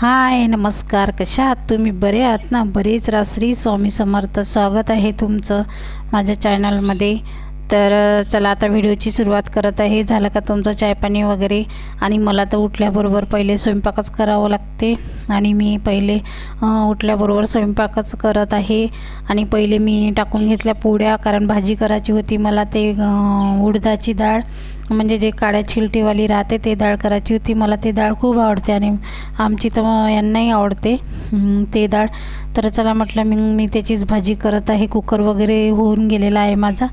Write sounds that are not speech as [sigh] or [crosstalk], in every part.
हाय नमस्कार. कशा आहात? तुम्ही बरे आहात ना? बरेच रात्री स्वामी समर्थ. स्वागत आहे तुमचं माझ्या चॅनलमध्ये. तर चला आता व्हिडिओची सुरुवात करत आहे. झालं का तुमचं चायपाणी वगैरे? आणि मला तर उठल्याबरोबर पहिले स्वयंपाकच करावं लागते. आणि मी पहिले उठल्याबरोबर स्वयंपाकच करत आहे. आणि पहिले मी टाकून घेतल्या पोळ्या कारण भाजी करायची होती. मला ते उडदाची डाळ म्हणजे जे काळ्या चिलटीवाली राहते ते डाळ करायची होती. मला ते डाळ खूप आवडते आणि आमची तर यांनाही आवडते ते डाळ. तर चला म्हटलं मी मी त्याचीच भाजी करत आहे. कुकर वगैरे होऊन गेलेला आहे माझा.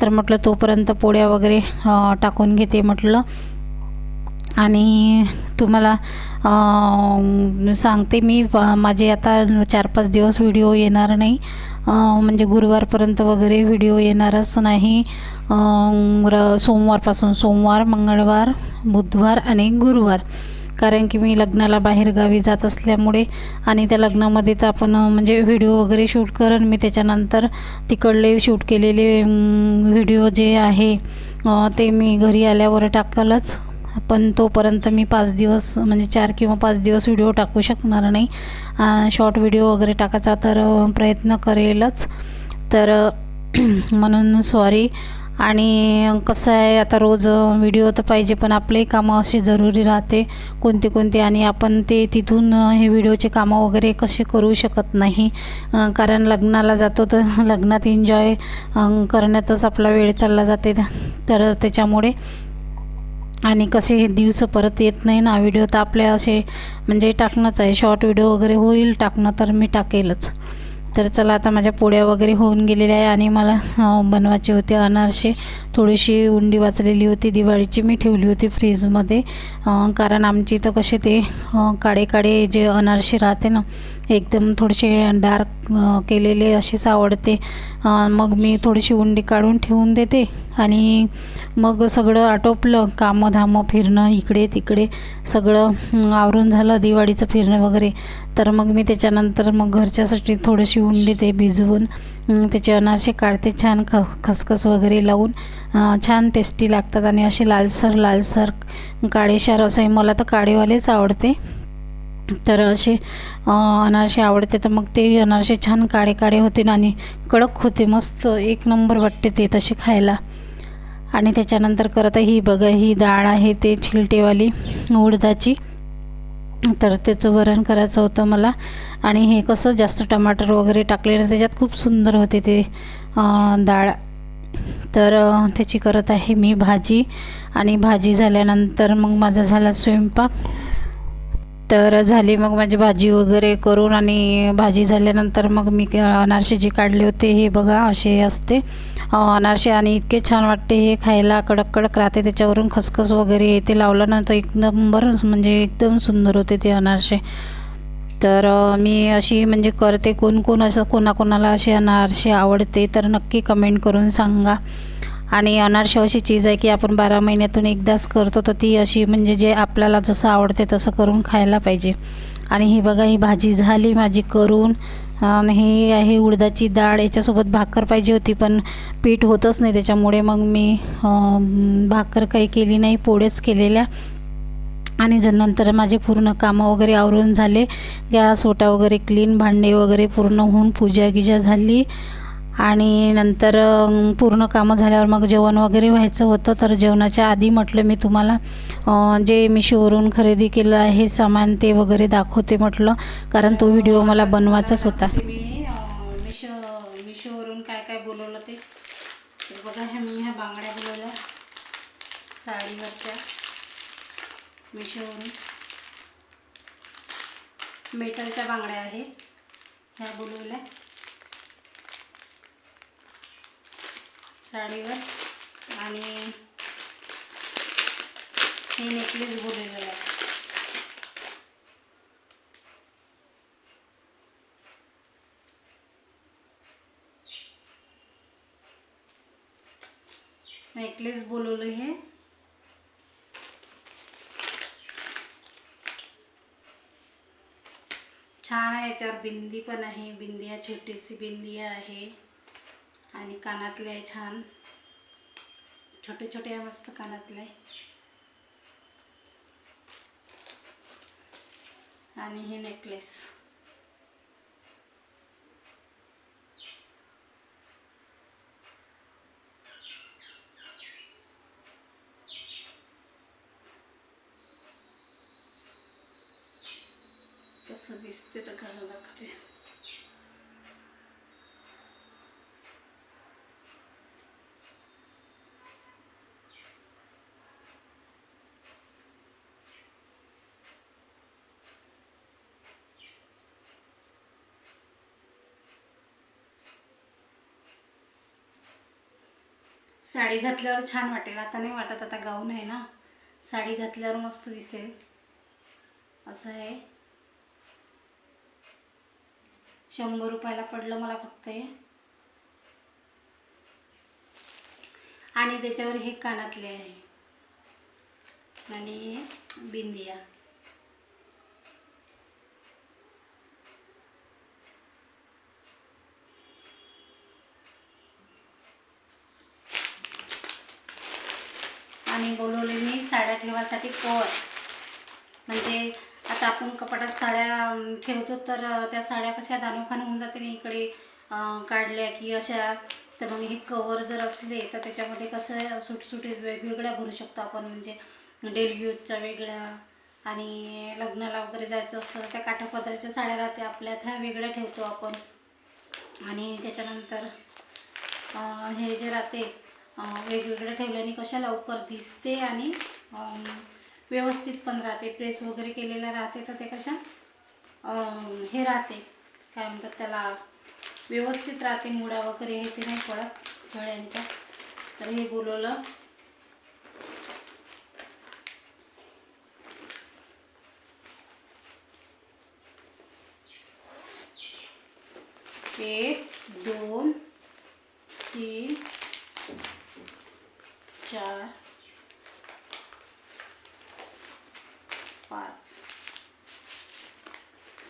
तर म्हटलं तोपर्यंत पोळ्या वगैरे टाकून घेते म्हटलं. आणि तुम्हाला सांगते मी माझे आता चार पाच दिवस व्हिडिओ येणार नाही. म्हणजे गुरुवारपर्यंत वगैरे व्हिडिओ येणारच नाही. र सोमवारपासून सोमवार मंगळवार बुधवार आणि गुरुवार. कारण की मी लग्नाला बाहेरगावी जात असल्यामुळे आणि त्या लग्नामध्ये तर आपण म्हणजे व्हिडिओ वगैरे शूट करेन मी त्याच्यानंतर तिकडले शूट केलेले व्हिडिओ जे आहे ते मी घरी आल्यावर टाकालच. पण तोपर्यंत मी पाच दिवस म्हणजे चार किंवा पाच दिवस व्हिडिओ टाकू शकणार नाही. शॉर्ट व्हिडिओ वगैरे टाकायचा तर प्रयत्न करेलच. तर [clears throat] म्हणून सॉरी आणि कसं आहे आता रोज व्हिडिओ तर पाहिजे पण आपले कामं असे जरुरी राहते. कोणते कोणते आणि आपण ते तिथून हे व्हिडिओचे कामं वगैरे कसे करू शकत नाही. कारण लग्नाला जातो तर [laughs] लग्नात एन्जॉय करण्यातच आपला वेळ चालला जाते. तर त्याच्यामुळे आणि कसे हे दिवस परत येत नाही ना व्हिडिओ तर आपले असे म्हणजे टाकणंच आहे. शॉर्ट व्हिडिओ वगैरे होईल टाकणं तर मी टाकेलच. तर चला आता माझ्या पोळ्या वगैरे होऊन गेलेल्या आहे आणि मला बनवायचे होते अनारसे. थोडीशी उंडी वाचलेली होती दिवाळीची मी ठेवली होती फ्रीजमध्ये कारण आमची इथं कसे ते काळे काळे जे अनारसे राहते ना एकदम थोडेसे डार्क केलेले असेच आवडते. मग मी थोडीशी उंडी काढून ठेवून देते. आणि मग सगळं आटोपलं कामं धामं फिरणं इकडे तिकडे सगळं आवरून झालं दिवाळीचं फिरणं वगैरे. तर मग मी त्याच्यानंतर मग घरच्यासाठी थोडीशी उंडी ते भिजवून त्याचे अनारसे काढते छान ख खसखस वगैरे लावून. छान टेस्टी लागतात. आणि असे लालसर लालसर काळेशार असं मला तर काळेवालेच आवडते. तर असे अनारसे आवडते. तर मग ते अनारसे छान काळे काळे होते आणि कडक होते. मस्त एक नंबर वाटते ते तसे खायला. आणि त्याच्यानंतर करत ही बघा ही डाळ आहे ते छिलटेवाली उडदाची. तर त्याचं वरण करायचं होतं मला. आणि हे कसं जास्त टमाटर वगैरे टाकलेलं त्याच्यात खूप सुंदर होते ते डाळ. तर त्याची करत आहे मी भाजी. आणि भाजी झाल्यानंतर मग माझा झाला स्वयंपाक. तर झाली मग माझी भाजी वगैरे करून आणि भाजी झाल्यानंतर मग मी अनारसे जे काढले होते हे बघा असे असते. अनारसे आणि इतके छान वाटते हे खायला कडक कडक राहते त्याच्यावरून खसखस वगैरे येते लावलं ना तर एक नंबर म्हणजे एकदम सुंदर होते ते अनारसे. तर मी अशी म्हणजे करते कोण कोण असं कोणाकोणाला असे अनारसे आवडते तर नक्की कमेंट करून सांगा. आणि अनारशा अशी चीज आहे की आपण बारा महिन्यातून एकदाच करतो तर ती अशी म्हणजे जे आपल्याला जसं आवडते तसं करून खायला पाहिजे. आणि ही बघा ही भाजी झाली माझी करून. आणि ही आहे उडदाची डाळ याच्यासोबत भाकर पाहिजे होती पण पीठ होतच नाही त्याच्यामुळे मग मी भाकर काही केली नाही पोळेच केलेल्या. आणि जर नंतर माझे पूर्ण कामं वगैरे आवरून झाले. गॅस ओटा वगैरे क्लीन भांडे वगैरे पूर्ण होऊन पूजा गिजा झाली. आणि नंतर पूर्ण कामं झाल्यावर मग जेवण वगैरे व्हायचं होतं. तर जेवणाच्या आधी म्हटलं मी तुम्हाला जे जे मिशोवरून खरेदी केलं आहे सामान ते वगैरे दाखवते म्हटलं. कारण तो व्हिडिओ मला बनवायचाच होता. मी मिशो मिशोवरून काय काय बोलवलं ते? ते बघा ह्या मी ह्या बांगड्या बोलवल्या. साडीवरच्या मिशोवरून मेटलच्या बांगड्या आहे ह्या बोलवल्या. साडीवर. आणि हे नेकलेस बोललेलं आहे. नेकलेस बोलवलं हे. छान आहे याच्यावर बिंदी पण आहे. बिंदिया छोटीशी बिंदी आहे. आणि कानातले आहे छान. छोटे छोटे आहे मस्त कानातले. आणि हे नेकलेस कसं दिसते तर घालून दाखवते. साडी घातल्यावर छान वाटेल. आता नाही वाटत आता गाऊन आहे ना. साडी घातल्यावर मस्त दिसेल. असं आहे. शंभर रुपयाला पडलं मला फक्त हे. आणि त्याच्यावर हे कानातले आहे. आणि बिंदिया. आणि बोलवले मी साड्या ठेवासाठी कोळ म्हणजे आता आपण कपाटात साड्या ठेवतो तर त्या साड्या कशा दानोखान होऊन जाते इकडे काढल्या की अशा. तर मग हे कवर जर असले तर त्याच्यामध्ये कसं सुटसुटीत वेगवेगळ्या भरू शकतो आपण. म्हणजे डेली यूजच्या वेगळ्या आणि लग्नाला वगैरे जायचं असतं त्या काठापदराच्या साड्या राहते आपल्या. त्या वेगळ्या ठेवतो आपण. आणि त्याच्यानंतर हे जे राहते वेगवेगळ्या ठेवल्याने कशा लवकर दिसते आणि व्यवस्थित पण राहते. प्रेस वगैरे केलेल्या राहते तर ते कशा हे राहते. काय म्हणतात त्याला व्यवस्थित राहते मुडा वगैरे हे ते नाही पडत गळ्यांच्या तर हे बोलवलं. एक दोन तीन चार पाच.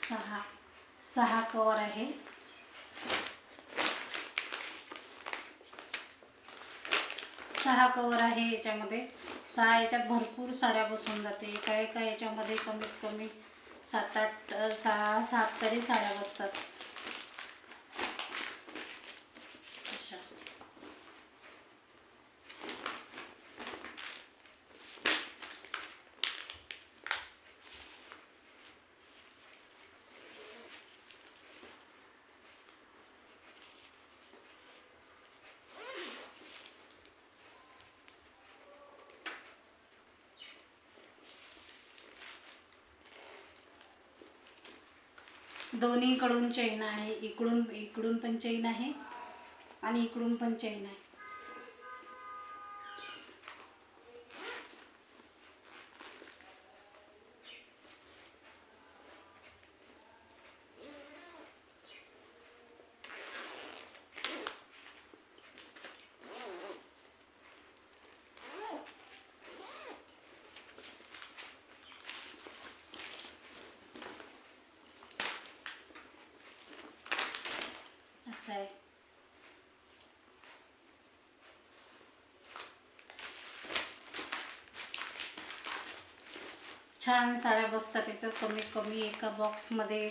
सहा. सहा कवर आहे. सहा कवर आहे याच्यामध्ये. सहा याच्यात भरपूर साड्या बसून जाते. काय काय याच्यामध्ये कमीत कमी सात आठ सहा सात तरी साड्या बसतात अशा दोन्हीकडून चैन आहे. इकडून इकडून पण चैन आहे आणि इकडून पण चैन आहे. असं आहे छान साड्या बसतात याच्यात. कमीत कमी एका बॉक्समध्ये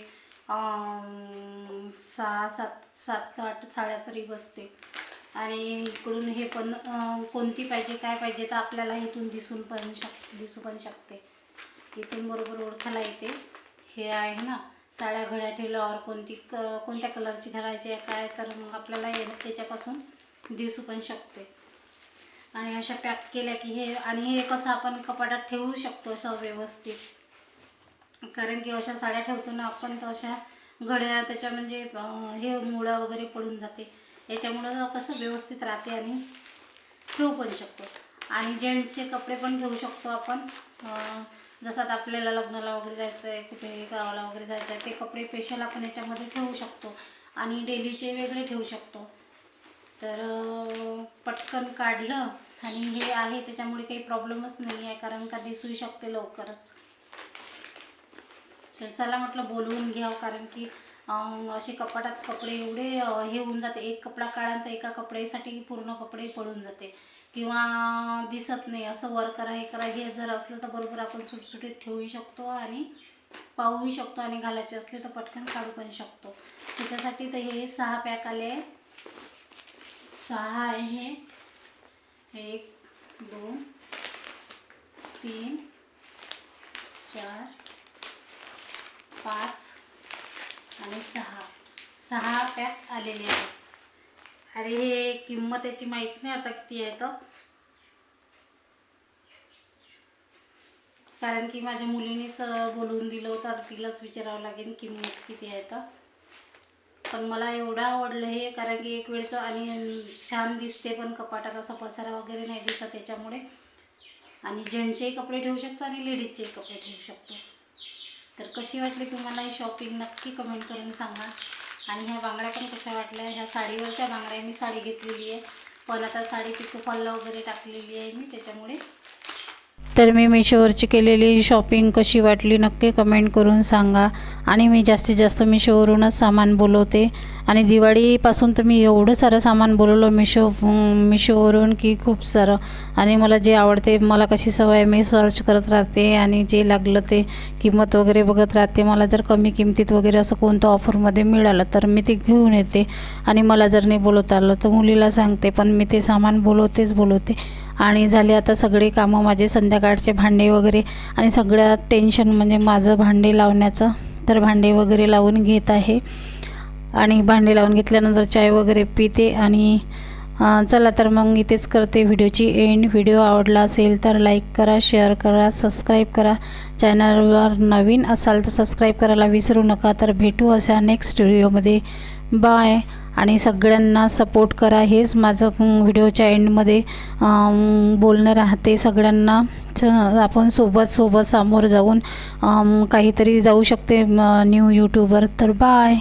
सहा सात सात आठ साड्या तरी बसते. आणि इकडून हे पण कोणती पाहिजे काय पाहिजे तर आपल्याला इथून दिसून पण शक दिसू पण शकते. इथून बरोबर ओळखायला येते हे आहे ना. साड्या घड्या ठेवल्यावर कोणती क कोणत्या कलरची घालायची आहे काय तर मग आपल्याला हे त्याच्यापासून दिसू पण शकते. आणि अशा पॅक केल्या की हे आणि हे कसं आपण कपाटात ठेवू शकतो असं व्यवस्थित कारण की अशा साड्या ठेवतो ना आपण तर अशा घड्या त्याच्या म्हणजे हे मुळा वगैरे पडून जाते. याच्यामुळं कसं व्यवस्थित राहते आणि ठेवू पण शकतो. आणि जेंट्सचे कपडे पण घेऊ शकतो आपण. जसं आता आपल्याला लग्नाला वगैरे जायचं आहे कुठे गावाला वगैरे जायचं आहे ते कपडे स्पेशल आपण याच्यामध्ये ठेवू शकतो. आणि डेलीचे वेगळे ठेवू शकतो. तर पटकन काढलं आणि हे आहे त्याच्यामुळे काही प्रॉब्लेमच नाही आहे कारण का दिसू शकते लवकरच. तर चला म्हटलं बोलवून घ्यावं कारण की असे कपाटात कपडे एवढे हे होऊन जाते. एक कपडा काढा तर एका कपड्यासाठी पूर्ण कपडे पडून जाते. किंवा दिसत नाही असं वर करा हे करा. हे जर असलं तर बरोबर आपण सुटसुटीत ठेवू शकतो आणि पाहूही शकतो आणि घालायचे असले तर पटकन काढू पण शकतो. त्याच्यासाठी तर हे सहा पॅक आले सहा आहे. हे एक दोन तीन चार पाच आणि सहा. सहा पॅक आलेले आहेत. अरे हे किंमत याची माहीत नाही आता किती आहे तर कारण की माझ्या मुलीनेच बोलून बोलवून दिलं होतं. आता तिलाच विचारावं लागेल किंमत किती आहे तर पण मला एवढं आवडलं हे कारण की एक वेळचं आणि छान दिसते पण कपाटात असा पसारा वगैरे नाही दिसत त्याच्यामुळे आणि जेंट्सचेही कपडे ठेवू शकतो आणि लेडीजचेही कपडे ठेवू शकतो. तर कशी वाटली तुम्हाला ही शॉपिंग नक्की कमेंट करून सांगा. आणि ह्या बांगड्या पण कशा वाटल्या? ह्या साडीवरच्या बांगड्या मी साडी घेतलेली आहे. पण आता साडी पिको फॉलला वगैरे टाकलेली आहे मी त्याच्यामुळे तर मी मिशोवरची केलेली शॉपिंग कशी वाटली नक्की कमेंट करून सांगा. आणि मी जास्तीत जास्त मिशोवरूनच सामान बोलवते. आणि दिवाळीपासून तर मी एवढं सारं सामान बोलवलं मिशो मिशोवरून की खूप सारं. आणि मला जे आवडते मला कशी सवय मी सर्च करत राहते. आणि जे लागलं ते किंमत वगैरे बघत राहते. मला जर कमी किमतीत वगैरे असं कोणतं ऑफरमध्ये मिळालं तर मी ते घेऊन येते. आणि मला जर नाही बोलवता आलं तर मुलीला सांगते पण मी ते सामान बोलवतेच बोलवते. आणि झाले आता सगळे कामं माझे संध्याकाळचे भांडे वगैरे आणि सगळ्यात टेन्शन म्हणजे माझं भांडे लावण्याचं. तर भांडे वगैरे लावून घेत आहे. आणि भांडे लावून घेतल्यानंतर चाय वगैरे पिते आणि चला तर मग इथेच करते व्हिडिओची एंड व्हिडिओ आवडला असेल तर लाईक करा शेअर करा सबस्क्राईब करा. चॅनलवर नवीन असाल तर सबस्क्राईब करायला विसरू नका. तर भेटू अशा नेक्स्ट व्हिडिओमध्ये बाय आणि सगळ्यांना सपोर्ट करा. हेच माझं व्हिडिओच्या एंडमध्ये बोलणं राहते. सगळ्यांना आपण सोबत सोबत समोर जाऊन काहीतरी जाऊ शकते न्यू यूट्यूबर तर बाय